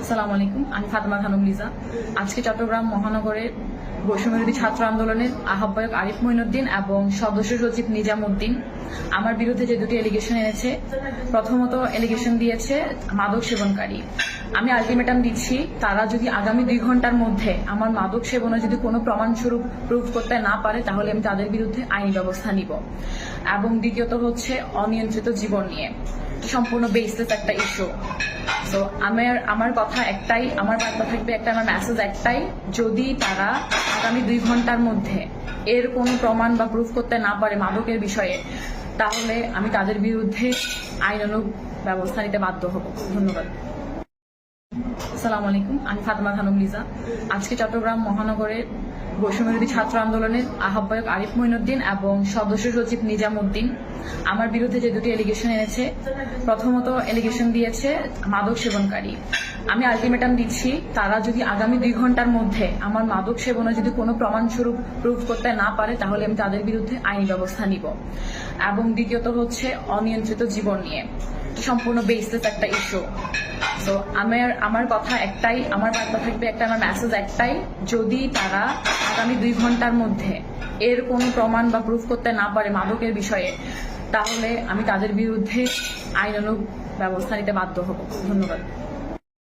আসসালামু আলাইকুম, আমি ফাতেমা খানম লিজা। আজকে চট্টগ্রাম মহানগরের বৈষম্যবিরোধী ছাত্র আন্দোলনের আহ্বায়ক আরিফ মঈনুদ্দিন এবং সদস্য সচিব নিজাম উদ্দিন আমার বিরুদ্ধে যে দুটি এলিগেশন এনেছে, প্রথমত এলিগেশন দিয়েছে মাদক সেবনকারী। আমি আলটিমেটাম দিচ্ছি, তারা যদি আগামী দুই ঘণ্টার মধ্যে আমার মাদক সেবনে যদি কোনো প্রমাণস্বরূপ প্রুভ করতে না পারে, তাহলে আমি তাদের বিরুদ্ধে আইনি ব্যবস্থা নিব। এবং দ্বিতীয়ত হচ্ছে অনিয়ন্ত্রিত জীবন নিয়ে। সম্পূর্ণ বেসলেস একটা ইস্যু তো আমার আমার কথা একটাই, আমার বার্তা থাকবে একটা, আমার মেসেজ একটাই, যদি তারা আগামী দুই ঘণ্টার মধ্যে এর কোনো প্রমাণ বা প্রুফ করতে না পারে মাদকের বিষয়ে, তাহলে আমি তাদের বিরুদ্ধে আইনানুগ ব্যবস্থা নিতে বাধ্য হব। ধন্যবাদ। আসসালামু আলাইকুম, আমি ফাতেমা খানম লিজা। আজকে চট্টগ্রাম মহানগরের বৈষম্যবিরোধী ছাত্র আন্দোলনের আহ্বায়ক আরিফ মঈনুদ্দিন এবং সদস্য সচিব নিজাম উদ্দিন আমার বিরুদ্ধে যে দুটি এলিগেশন এনেছে, প্রথমত এলিগেশন দিয়েছে মাদক সেবনকারী। আমি আলটিমেটাম দিচ্ছি, তারা যদি আগামী দুই ঘণ্টার মধ্যে আমার মাদক সেবনে যদি কোনো প্রমাণস্বরূপ প্রুফ করতে না পারে, তাহলে আমি তাদের বিরুদ্ধে আইনি ব্যবস্থা নিব। এবং দ্বিতীয়ত হচ্ছে অনিয়ন্ত্রিত জীবন নিয়ে। সম্পূর্ণ বেসলেস একটা ইস্যু তো আমার আমার কথা একটাই, আমার বার্তা থাকবে একটা, আমার মেসেজ একটাই, যদি তারা আগামী দুই ঘণ্টার মধ্যে এর কোনো প্রমাণ বা প্রুফ করতে না পারে মাদকের বিষয়ে, তাহলে আমি তাদের বিরুদ্ধে আইনানুগ ব্যবস্থা নিতে বাধ্য হব। ধন্যবাদ।